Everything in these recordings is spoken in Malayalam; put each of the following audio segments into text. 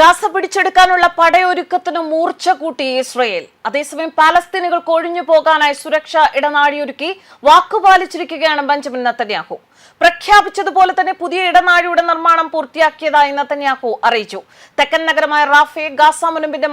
ഗാസ പിടിച്ചെടുക്കാനുള്ള പടയൊരുക്കത്തിന് മൂർച്ച കൂട്ടി ഇസ്രയേൽ. അതേസമയം പാലസ്തീനുകൾക്ക് കൊഴിഞ്ഞു പോകാനായി സുരക്ഷാ ഇടനാഴിയൊരുക്കി വാക്കുപാലിച്ചിരിക്കുകയാണ് ബെഞ്ചമിൻ നത്തന്യാഹു. പ്രഖ്യാപിച്ചതുപോലെ തന്നെ പുതിയ ഇടനാഴിയുടെ നിർമ്മാണം പൂർത്തിയാക്കിയതായി നത്തന്യാഹു അറിയിച്ചു. തെക്കൻ നഗരമായ റാഫെ ഗാസ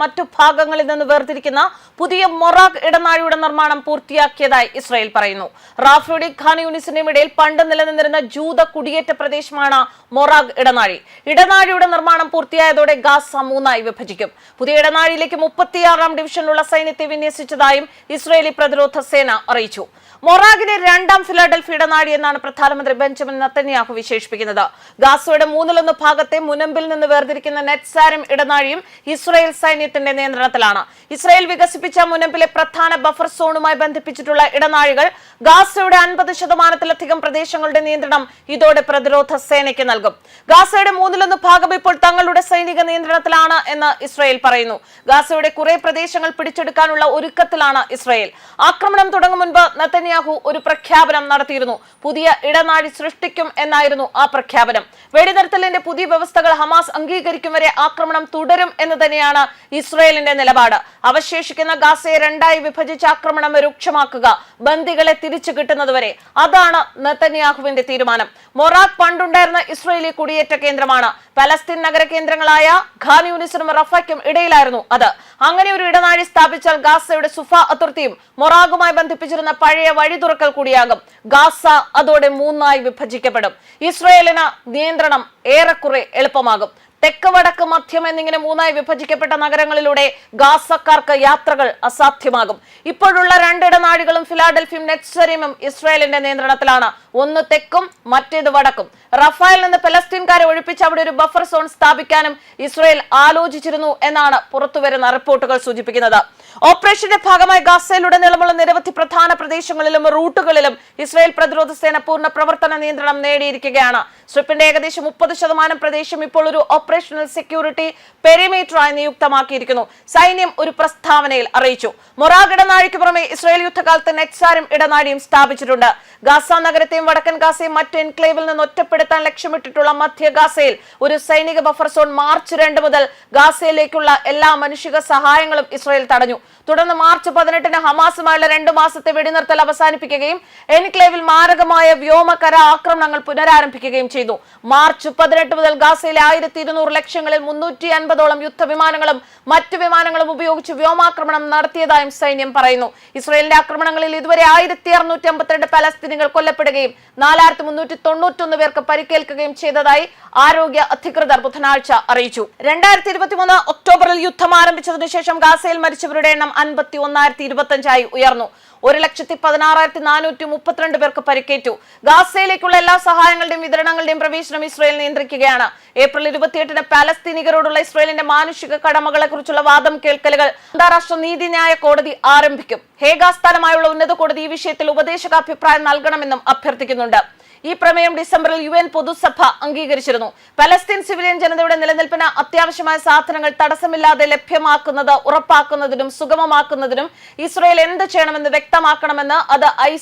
മറ്റു ഭാഗങ്ങളിൽ നിന്ന് വേർതിരിക്കുന്ന പുതിയ മൊറാഖ് ഇടനാഴിയുടെ നിർമ്മാണം പൂർത്തിയാക്കിയതായി ഇസ്രായേൽ പറയുന്നു. റാഫയുടെ ഖാൻ യൂണിസിന്റെയും ഇടയിൽ പണ്ട് നിലനിന്നിരുന്ന ജൂത കുടിയേറ്റ പ്രദേശമാണ് മൊറാഖ് ഇടനാഴി. ഇടനാഴിയുടെ നിർമ്മാണം പൂർത്തിയായതോടെ ഗാസ മൂന്നായി വിഭജിക്കും. പുതിയ ഇടനാഴിയിലേക്ക് മുപ്പത്തിയാറാം ഡിവിഷനിലുള്ള സൈന്യത്തെ വിന്യസിച്ചതായും ഇസ്രയേലി പ്രതിരോധ സേന അറിയിച്ചു. മൊറാഗിനെ രണ്ടാം ഫിലാഡൽഫിയുടെ ഇടനാഴി എന്നാണ് പ്രധാനമന്ത്രി ബെഞ്ചമിൻ നത്തന്യാഹു വിശേഷിപ്പിക്കുന്നത്. ഗാസയുടെ മൂന്നിലൊന്ന് ഭാഗത്തെ മുനമ്പിൽ നിന്ന് വേർതിരിക്കുന്ന നെറ്റ്സാരം ഇടനാഴിയും ഇസ്രായേൽ സൈന്യത്തിന്റെ നിയന്ത്രണത്തിലാണ്. ഇസ്രായേൽ വികസിപ്പിച്ച മുനമ്പിലെ പ്രധാന ബഫർ സോണുമായി ബന്ധിപ്പിച്ചിട്ടുള്ള ഇടനാഴികൾ ഗാസയുടെ അൻപത് ശതമാനത്തിലധികം പ്രദേശങ്ങളുടെ നിയന്ത്രണം ഇതോടെ പ്രതിരോധ സേനയ്ക്ക് നൽകും. ഗാസയുടെ മൂന്നിലൊന്ന് ഭാഗം ഇപ്പോൾ തങ്ങളുടെ സൈനിക നിയന്ത്രണത്തിലാണ് എന്ന് ഇസ്രായേൽ പറയുന്നു. ഗാസയുടെ കുറെ പ്രദേശങ്ങൾ പിടിച്ചെടുക്കാനുള്ള ഒരുക്കത്തിലാണ് ഇസ്രായേൽ. ആക്രമണം തുടങ്ങും മുൻപ് നത്തന്യാഹു ഒരു പ്രഖ്യാപനം നടത്തിയിരുന്നു. പുതിയ ഇടനാഴി സൃഷ്ടിക്കും എന്നായിരുന്നു ആ പ്രഖ്യാപനം. വെടിനിർത്തലിന്റെ പുതിയ വ്യവസ്ഥകൾ ഹമാസ് അംഗീകരിക്കും വരെ ആക്രമണം തുടരും എന്ന് തന്നെയാണ് ഇസ്രയേലിന്റെ നിലപാട്. അവശേഷിക്കുന്ന ഗാസയെ രണ്ടായി വിഭജിച്ച് ആക്രമണം രൂക്ഷമാക്കുക ബന്ദികളെ തിരിച്ചു കിട്ടുന്നതുവരെ അതാണ് നെതന്യാഹുവിന്റെ തീരുമാനം. മൊറാഖ് പണ്ടുണ്ടായിരുന്ന ഇസ്രയേലി കുടിയേറ്റ കേന്ദ്രമാണ്. പലസ്തീൻ നഗര കേന്ദ്രങ്ങളായ ഖാൻ യൂണിസിനും റഫയ്ക്കും ഇടയിലായിരുന്നു അത്. അങ്ങനെ ഒരു ഇടനാഴി സ്ഥാപിച്ചാൽ ഗാസയുടെ സുഫ അതിർത്തിയും മൊറാഗുമായി ബന്ധിപ്പിച്ചിരുന്ന പഴയ വഴി തുറക്കൽ കൂടിയാകും. ഗാസ അതോടെ മൂന്നായി വിഭജിക്കപ്പെടും. ഇസ്രയേലിന് നിയന്ത്രണം ഏറെക്കുറെ എളുപ്പമാകും. തെക്ക് വടക്ക് മധ്യം എന്നിങ്ങനെ മൂന്നായി വിഭജിക്കപ്പെട്ട നഗരങ്ങളിലൂടെ ഗാസക്കാർക്ക് യാത്രകൾ അസാധ്യമാകും. ഇപ്പോഴുള്ള രണ്ടിടനാഴികളും ഫിലാഡൽഫിയും നെറ്റ്സറിമും ഇസ്രായേലിന്റെ നിയന്ത്രണത്തിലാണ്. ഒന്ന് തെക്കും മറ്റേത് വടക്കും. റഫായിൽ നിന്ന് പലസ്തീൻകാരെ ഒഴിപ്പിച്ച് അവിടെ ഒരു ബഫർ സോൺ സ്ഥാപിക്കാനും ഇസ്രായേൽ ആലോചിച്ചിരുന്നു എന്നാണ് പുറത്തുവരുന്ന റിപ്പോർട്ടുകൾ സൂചിപ്പിക്കുന്നത്. ഓപ്പറേഷന്റെ ഭാഗമായി ഗാസയിലുടനീളമുള്ള നിരവധി പ്രധാന പ്രദേശങ്ങളിലും റൂട്ടുകളിലും ഇസ്രായേൽ പ്രതിരോധ സേന പൂർണ പ്രവർത്തന നിയന്ത്രണം നേടിയിരിക്കുകയാണ്. സ്ട്രിപ്പിന്റെ ഏകദേശം മുപ്പത് ശതമാനം പ്രദേശം ഇപ്പോൾ ഒരു ഓപ്പറേഷണൽ സെക്യൂരിറ്റി പെരിമീറ്ററായി നിയുക്തമാക്കിയിരിക്കുന്നു. സൈന്യം ഒരു പ്രസ്താവനയിൽ അറിയിച്ചു. മൊറാഗ് ഇടനാഴിക്ക് പുറമെ ഇസ്രായേൽ യുദ്ധകാലത്ത് നെറ്റ്സാരും ഇടനാഴിയും സ്ഥാപിച്ചിട്ടുണ്ട്. ഗാസ നഗരത്തെയും വടക്കൻ ഗാസയും മറ്റ് എൻക്ലേവിൽ നിന്ന് ഒറ്റപ്പെടുത്താൻ ലക്ഷ്യമിട്ടിട്ടുള്ള മധ്യ ഗാസയിൽ ഒരു സൈനിക ബഫർ സോൺ മാർച്ച് രണ്ട് മുതൽ ഗാസയിലേക്കുള്ള എല്ലാ മനുഷ്യ സഹായങ്ങളും ഇസ്രായേൽ തടഞ്ഞു. തുടർന്ന് മാർച്ച് പതിനെട്ടിന് ഹമാസുമായുള്ള രണ്ടു മാസത്തെ വെടിനിർത്തൽ അവസാനിപ്പിക്കുകയും എൻക്ലേവിൽ മാരകമായ വ്യോമകര ആക്രമണങ്ങൾ പുനരാരംഭിക്കുകയും ചെയ്തു. മാർച്ച് പതിനെട്ട് മുതൽ ഗാസയിലെ ആയിരത്തി ഇരുന്നൂറ് ലക്ഷങ്ങളിൽ മുന്നൂറ്റി അൻപതോളം യുദ്ധവിമാനങ്ങളും മറ്റു വിമാനങ്ങളും ഉപയോഗിച്ച് വ്യോമാക്രമണം നടത്തിയതായും സൈന്യം പറയുന്നു. ഇസ്രയേലിന്റെ ആക്രമണങ്ങളിൽ ഇതുവരെ ആയിരത്തി അറുന്നൂറ്റി അമ്പത്തിരണ്ട് പലസ്തീനികൾ കൊല്ലപ്പെടുകയും നാലായിരത്തി മുന്നൂറ്റി തൊണ്ണൂറ്റൊന്ന് പേർക്ക് പരിക്കേൽക്കുകയും ചെയ്തതായി ആരോഗ്യ അധികൃതർ ബുധനാഴ്ച അറിയിച്ചു. രണ്ടായിരത്തി ഇരുപത്തിമൂന്ന് ഒക്ടോബറിൽ യുദ്ധം ആരംഭിച്ചതിനുശേഷം ഗാസയിൽ മരിച്ചവരുടെ എണ്ണം അൻപത്തി ഒന്നായിരത്തി ഇരുപത്തി അഞ്ചായി ഉയർന്നു. ഒരു ലക്ഷത്തി പതിനാറായിരത്തി നാനൂറ്റി മുപ്പത്തിരണ്ട് പേർക്ക് പരിക്കേറ്റു. ഗാസയിലേക്കുള്ള എല്ലാ സഹായങ്ങളുടെയും വിതരണങ്ങളുടെയും പ്രവേശനം ഇസ്രയേൽ നിയന്ത്രിക്കുകയാണ്. ഏപ്രിൽ ഇരുപത്തിയെട്ടിന് പാലസ്തീനികരോടുള്ള ഇസ്രയേലിന്റെ മാനുഷിക കടമകളെ കുറിച്ചുള്ള വാദം കേൾക്കലുകൾ അന്താരാഷ്ട്ര നീതിന്യായ കോടതി ആരംഭിക്കും. ഹേഗാസ്ഥാനമായുള്ള ഉന്നത കോടതി ഈ വിഷയത്തിൽ ഉപദേശക അഭിപ്രായം നൽകണമെന്നും അഭ്യർത്ഥിക്കുന്നുണ്ട്. ഈ പ്രമേയം ഡിസംബറിൽ യു എൻ പൊതുസഭ അംഗീകരിച്ചിരുന്നു. പലസ്തീൻ സിവിലിയൻ ജനതയുടെ നിലനിൽപ്പിന് അത്യാവശ്യമായ സാധനങ്ങൾ തടസ്സമില്ലാതെ ലഭ്യമാക്കുന്നത് ഉറപ്പാക്കുന്നതിനും സുഗമമാക്കുന്നതിനും ഇസ്രയേൽ എന്ത് ചെയ്യണമെന്ന് വ്യക്തമാക്കണമെന്ന് അത് ഐ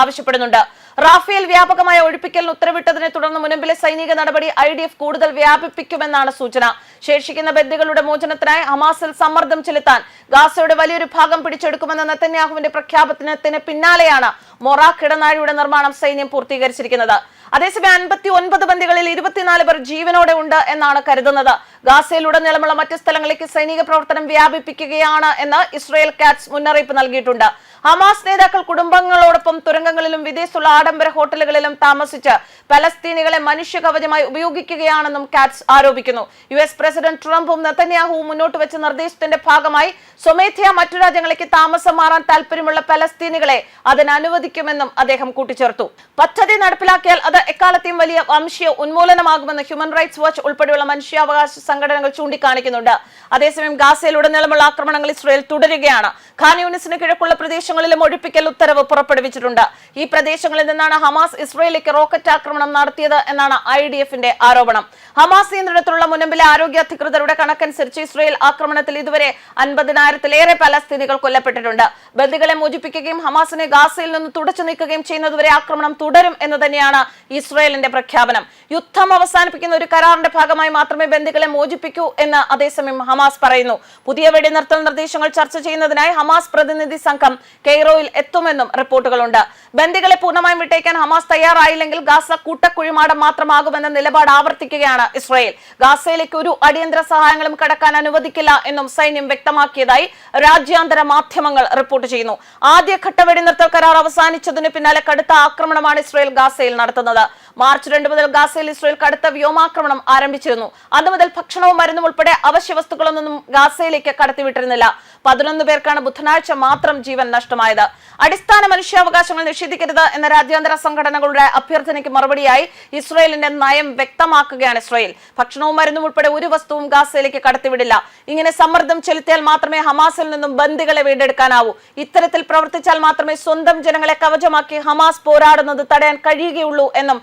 ആവശ്യപ്പെടുന്നുണ്ട്. റാഫേൽ വ്യാപകമായ ഒഴിപ്പിക്കലിന് ഉത്തരവിട്ടതിനെ തുടർന്ന് മുനമ്പിലെ സൈനിക നടപടി ഐ ഡി എഫ് കൂടുതൽ വ്യാപിപ്പിക്കുമെന്നാണ് സൂചന. ശേഷിക്കുന്ന ബന്ദികളുടെ മോചനത്തിനായി ഹമാസിൽ സമ്മർദ്ദം ചെലുത്താൻ ഗാസയുടെ വലിയൊരു ഭാഗം പിടിച്ചെടുക്കുമെന്ന നെത്തന്യാഹുവിന്റെ പ്രഖ്യാപനത്തിന് പിന്നാലെയാണ് മൊറാഖ് ഇടനാഴിയുടെ നിർമ്മാണം സൈന്യം പൂർത്തീകരിച്ചിരിക്കുന്നത്. അതേസമയം അൻപത്തി ഒൻപത് ബന്ദികളിൽ ഇരുപത്തിനാല് പേർ ജീവനോടെ ഉണ്ട് എന്നാണ് കരുതുന്നത്. ഗാസയിലുടനീളമുള്ള മറ്റ് സ്ഥലങ്ങളിലേക്ക് സൈനിക പ്രവർത്തനം വ്യാപിപ്പിക്കുകയാണ് എന്ന് ഇസ്രയേൽ കാറ്റ്സ് മുന്നറിയിപ്പ് നൽകിയിട്ടുണ്ട്. ഹമാസ് നേതാക്കൾ കുടുംബങ്ങളോടൊപ്പം തുരങ്കങ്ങളിലും വിദേശത്തുള്ള ആഡംബര ഹോട്ടലുകളിലും താമസിച്ച് പലസ്തീനികളെ മനുഷ്യ കവചമായി ഉപയോഗിക്കുകയാണെന്നും കാറ്റ്സ് ആരോപിക്കുന്നു. യു എസ് പ്രസിഡന്റ് ട്രംപും നെതന്യാഹുവും മുന്നോട്ട് വെച്ച നിർദ്ദേശത്തിന്റെ ഭാഗമായി സ്വമേധയാ മറ്റു രാജ്യങ്ങളിലേക്ക് താമസം മാറാൻ താല്പര്യമുള്ള പലസ്തീനികളെ അതിന് അനുവദിക്കുമെന്നും അദ്ദേഹം കൂട്ടിച്ചേർത്തു. പദ്ധതി നടപ്പിലാക്കിയാൽ അത് എക്കാലത്തെയും വലിയ വംശീയ ഉന്മൂലനമാകുമെന്ന് ഹ്യൂമൻ റൈറ്റ്സ് വാച്ച് ഉൾപ്പെടെയുള്ള മനുഷ്യാവകാശ സംഘടനകൾ ചൂണ്ടിക്കാണിക്കുന്നുണ്ട്. അതേസമയം ഗാസയിലുടനീളമുള്ള ആക്രമണങ്ങൾ ഇസ്രയേൽ തുടരുകയാണ്. ഖാൻ യൂണിസിന് കിഴക്കുള്ള പ്രദേശങ്ങളിലും ഒഴിപ്പിക്കൽ ഉത്തരവ് പുറപ്പെടുവിച്ചിട്ടുണ്ട്. ഈ പ്രദേശങ്ങളിൽ നിന്നാണ് ഹമാസ് ഇസ്രയേലിലേക്ക് റോക്കറ്റ് ആക്രമണം നടത്തിയത് എന്നാണ് ഐ ഡി എഫിന്റെ ആരോപണം. ഹമാസ് നിയന്ത്രണത്തിലുള്ള മുനമ്പിലെ ആരോഗ്യ അധികൃതരുടെ കണക്കനുസരിച്ച് ഇസ്രയേൽ ആക്രമണത്തിൽ ഇതുവരെ അൻപതിനായിരത്തിലേറെ പലസ്തീനികൾ കൊല്ലപ്പെട്ടിട്ടുണ്ട്. ബന്ദികളെ മോചിപ്പിക്കുകയും ഹമാസിനെ ഗാസയിൽ നിന്ന് തുടച്ചു നീക്കുകയും ചെയ്യുന്നതുവരെ ആക്രമണം തുടരും എന്ന് തന്നെയാണ് ഇസ്രയേലിന്റെ പ്രഖ്യാപനം. യുദ്ധം അവസാനിപ്പിക്കുന്ന ഒരു കരാറിന്റെ ഭാഗമായി മാത്രമേ ബന്ദികളെ മോചിപ്പിക്കൂ എന്ന് അതേസമയം ഹമാസ് പറയുന്നു. പുതിയ വെടിനിർത്തൽ നിർദ്ദേശങ്ങൾ ചർച്ച ചെയ്യുന്നതിനായി ഹമാസ് പ്രതിനിധി സംഘം കെയ്റോയിൽ എത്തുമെന്നും റിപ്പോർട്ടുകളുണ്ട്. ബന്ദികളെ പൂർണമായും വിട്ടേക്കാൻ ഹമാസ് തയ്യാറായില്ലെങ്കിൽ ഗാസ കൂട്ടക്കുഴിമാടം മാത്രമാകുമെന്ന നിലപാട് ആവർത്തിക്കുകയാണ് ഇസ്രായേൽ. ഗാസയിലേക്ക് ഒരു അടിയന്തര സഹായങ്ങളും കടക്കാൻ അനുവദിക്കില്ല എന്നും സൈന്യം വ്യക്തമാക്കിയതായി രാജ്യാന്തര മാധ്യമങ്ങൾ റിപ്പോർട്ട് ചെയ്യുന്നു. ആദ്യഘട്ട വെടിനിർത്തൽ കരാർ അവസാനിച്ചതിന് പിന്നാലെ കടുത്ത ആക്രമണമാണ് ഇസ്രായേൽ ഗാസയിൽ നടത്തുന്നത്. മാർച്ച് രണ്ട് മുതൽ ഗാസയിൽ ഇസ്രായേൽ കടുത്ത വ്യോമാക്രമണം ആരംഭിച്ചിരുന്നു. അന്നു മുതൽ ഭക്ഷണവും മരുന്നും ഉൾപ്പെടെ അവശ്യ വസ്തുക്കളൊന്നും ഗാസയിലേക്ക് കടത്തിവിട്ടിരുന്നില്ല. പതിനൊന്ന് പേർക്കാണ് ബുധനാഴ്ച മാത്രം ജീവൻ നഷ്ടമായത് അടിസ്ഥാന മനുഷ്യാവകാശങ്ങൾ നിഷേധിക്കരുത് എന്ന രാജ്യാന്തര സംഘടനകളുടെ അഭ്യർത്ഥനയ്ക്ക് മറുപടിയായി ഇസ്രയേലിന്റെ നയം വ്യക്തമാക്കുകയാണ് ഇസ്രയേൽ. ഭക്ഷണവും മരുന്നും ഉൾപ്പെടെ ഒരു വസ്തുവും ഗാസയിലേക്ക് കടത്തിവിടില്ല. ഇങ്ങനെ സമ്മർദ്ദം ചെലുത്തിയാൽ മാത്രമേ ഹമാസിൽ നിന്നും ബന്ദികളെ വീണ്ടെടുക്കാനാവൂ. ഇത്തരത്തിൽ പ്രവർത്തിച്ചാൽ മാത്രമേ സ്വന്തം ജനങ്ങളെ കവചമാക്കി ഹമാസ് പോരാടുന്നത് തടയാൻ കഴിയുകയുള്ളൂ എന്നും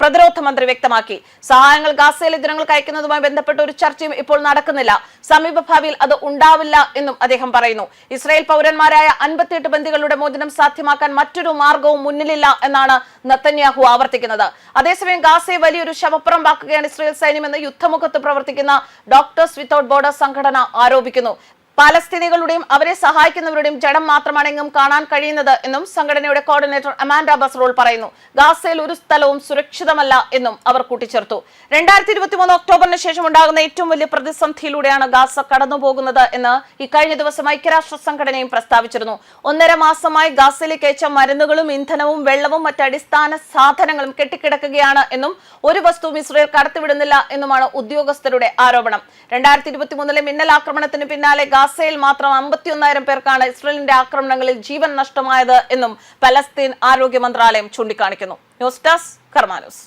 പ്രതിരോധ മന്ത്രി വ്യക്തമാക്കി. സഹായങ്ങൾ ഗാസയിലെ ജനങ്ങൾക്ക് അയക്കുന്നതുമായി ബന്ധപ്പെട്ട ഒരു ചർച്ചയും ഇപ്പോൾ നടക്കുന്നില്ല. സമീപഭാവിയിൽ അത് ഉണ്ടാവില്ല എന്നും അദ്ദേഹം പറയുന്നു. ഇസ്രായേൽ പൗരന്മാരായ അൻപത്തിയെട്ട് ബന്ദികളുടെ മോചനം സാധ്യമാക്കാൻ മറ്റൊരു മാർഗവും മുന്നിലില്ല എന്നാണ് നത്തന്യാഹു ആവർത്തിക്കുന്നത്. അതേസമയം ഗാസയെ വലിയൊരു ശവപ്പുറമ്പാക്കുകയാണ് ഇസ്രായേൽ സൈന്യമെന്ന് യുദ്ധമുഖത്ത് പ്രവർത്തിക്കുന്ന ഡോക്ടേഴ്സ് വിത്തൌട്ട് ബോർഡർ സംഘടന ആരോപിക്കുന്നു. പാലസ്തീനികളുടെയും അവരെ സഹായിക്കുന്നവരുടെയും ജഡം മാത്രമാണ് എങ്ങും കാണാൻ കഴിയുന്നത് എന്നും സംഘടനയുടെ കോർഡിനേറ്റർ അമാൻഡ ബസ്റോൾ പറയുന്നു. ഗാസയിൽ ഒരു സ്ഥലവും സുരക്ഷിതമല്ല എന്നും അവർ കൂട്ടിച്ചേർത്തു. രണ്ടായിരത്തി ഇരുപത്തി മൂന്ന് ഒക്ടോബറിന് ശേഷം ഉണ്ടാകുന്ന ഏറ്റവും വലിയ പ്രതിസന്ധിയിലൂടെയാണ് ഗാസ കടന്നുപോകുന്നത് എന്ന് ഇക്കഴിഞ്ഞ ദിവസം ഐക്യരാഷ്ട്ര സംഘടനയും പ്രസ്താവിച്ചിരുന്നു. ഒന്നര മാസമായി ഗാസയിലേക്ക് അയച്ച മരുന്നുകളും ഇന്ധനവും വെള്ളവും മറ്റ് അടിസ്ഥാന സാധനങ്ങളും കെട്ടിക്കിടക്കുകയാണ് എന്നും ഒരു വസ്തുവും ഇസ്രയേൽ കടത്തിവിടുന്നില്ല എന്നുമാണ് ഉദ്യോഗസ്ഥരുടെ ആരോപണം. രണ്ടായിരത്തി ഇരുപത്തി മൂന്നിലെ മിന്നൽ ആക്രമണത്തിന് പിന്നാലെ ഗാസയിൽ മാത്രം അമ്പത്തിയൊന്നായിരം പേർക്കാണ് ഇസ്രയേലിന്റെ ആക്രമണങ്ങളിൽ ജീവൻ നഷ്ടമായത് എന്നും പലസ്തീൻ ആരോഗ്യ മന്ത്രാലയം ചൂണ്ടിക്കാണിക്കുന്നു. News desk കർമാനൂസ്.